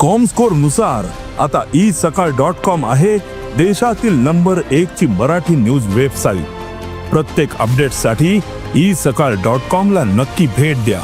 कॉमस्कोरनुसार आता ई सकाळ dot com आहे देशातील नंबर एक ची मराठी न्यूज वेबसाईट प्रत्येक अपडेटसाठी ई सकाळ डॉट कॉम ला नक्की भेट द्या.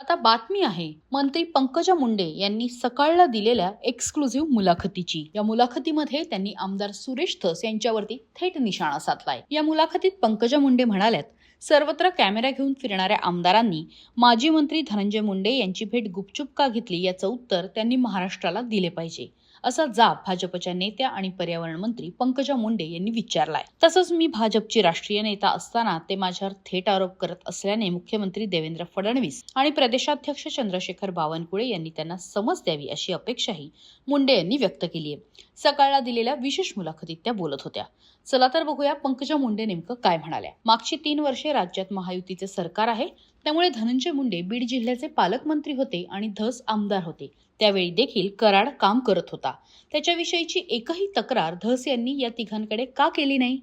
आता बातमी आहे मंत्री पंकजा मुंडे यांनी सकाळला दिलेल्या एक्सक्लुझिव्ह मुलाखतीची. या मुलाखतीमध्ये त्यांनी आमदार सुरेश धस यांच्यावरती थेट निशाणा साधलाय. या मुलाखतीत पंकजा मुंडे म्हणाल्यात सर्वत्र कॅमेरा घेऊन फिरणाऱ्या आमदारांनी माजी मंत्री धनंजय मुंडे यांची भेट गुपचूप का घेतली याचं उत्तर त्यांनी महाराष्ट्राला दिले पाहिजे. असा जाब भाजपच्या नेत्या आणि पर्यावरण मंत्री पंकजा मुंडे यांनी विचारलाय. तसंच मी भाजपची राष्ट्रीय नेता असताना ते माझ्यावर थेट आरोप करत असल्याने मुख्यमंत्री देवेंद्र फडणवीस आणि प्रदेशाध्यक्ष चंद्रशेखर बावनकुळे यांनी त्यांना समज द्यावी अशी अपेक्षाही मुंडे यांनी व्यक्त केली आहे. सकाळला दिलेल्या विशेष मुलाखतीत त्या बोलत होत्या. चला तर बघूया पंकजा मुंडे नेमकं काय म्हणाल्या. मागची तीन वर्षे राज्यात महायुतीचे सरकार आहे. त्यामुळे धनंजय मुंडे बीड जिल्ह्याचे पालकमंत्री होते आणि धस आमदार होते. त्यावेळी देखील कराड काम करत होता. त्याच्याविषयीची एकही तक्रार धस यांनी या तिघांकडे का केली नाही?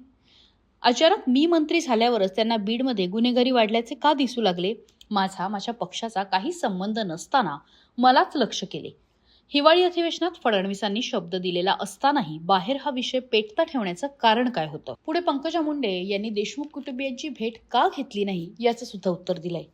अचानक मी मंत्री झाल्यावरच त्यांना बीडमध्ये गुन्हेगारी वाढल्याचे का दिसू लागले? माझा माझ्या पक्षाचा काही संबंध नसताना मलाच लक्ष केले. हिवाळी अधिवेशनात फडणवीसांनी शब्द दिलेला असतानाही बाहेर हा विषय पेटता ठेवण्याचं कारण काय होतं? पुढे पंकजा मुंडे यांनी देशमुख कुटुंबियांची भेट का घेतली नाही याचं सुद्धा उत्तर दिलंय.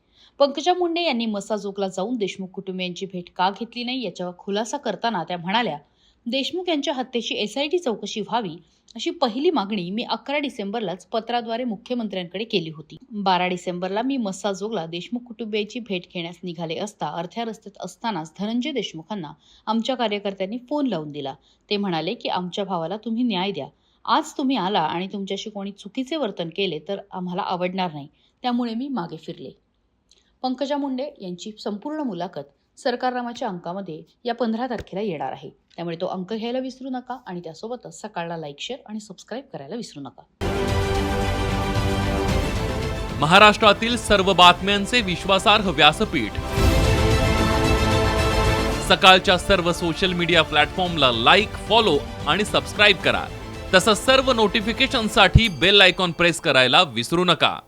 पंकजा मुंडे यांनी मसाजोगला जाऊन देशमुख कुटुंबियांची भेट का घेतली नाही याच्यावर खुलासा करताना त्या म्हणाल्या देशमुख यांच्या हत्येची एसआयटी चौकशी व्हावी अशी पहिली मागणी मी अकरा डिसेंबरलाच पत्राद्वारे मुख्यमंत्र्यांकडे केली होती. बारा डिसेंबरला मी मस्साजोगला देशमुख कुटुंबियाची भेट घेण्यास निघाले असता अर्ध्या रस्त्यात असतानाच धनंजय देशमुखांना आमच्या कार्यकर्त्यांनी फोन लावून दिला. ते म्हणाले की आमच्या भावाला तुम्ही न्याय द्या. आज तुम्ही आला आणि तुमच्याशी कोणी चुकीचे वर्तन केले तर आम्हाला आवडणार नाही. त्यामुळे मी मागे फिरले. पंकजा मुंडे यांची संपूर्ण मुलाखत सरकारनामाच्या अंकामध्ये या पंधरा तारखेला येणार आहे. त्यामुळे तो अंक घ्यायला विसरू नका आणि त्यासोबतच सकाळला लाईक शेअर आणि सबस्क्राईब करायला विसरू नका. महाराष्ट्रातील सर्व बातम्यांचे विश्वासार्ह व्यासपीठ. सकाळच्या सर्व सोशल मीडिया प्लॅटफॉर्मला लाईक फॉलो आणि सबस्क्राईब करा. तसंच सर्व नोटिफिकेशनसाठी बेल आयकॉन प्रेस करायला विसरू नका.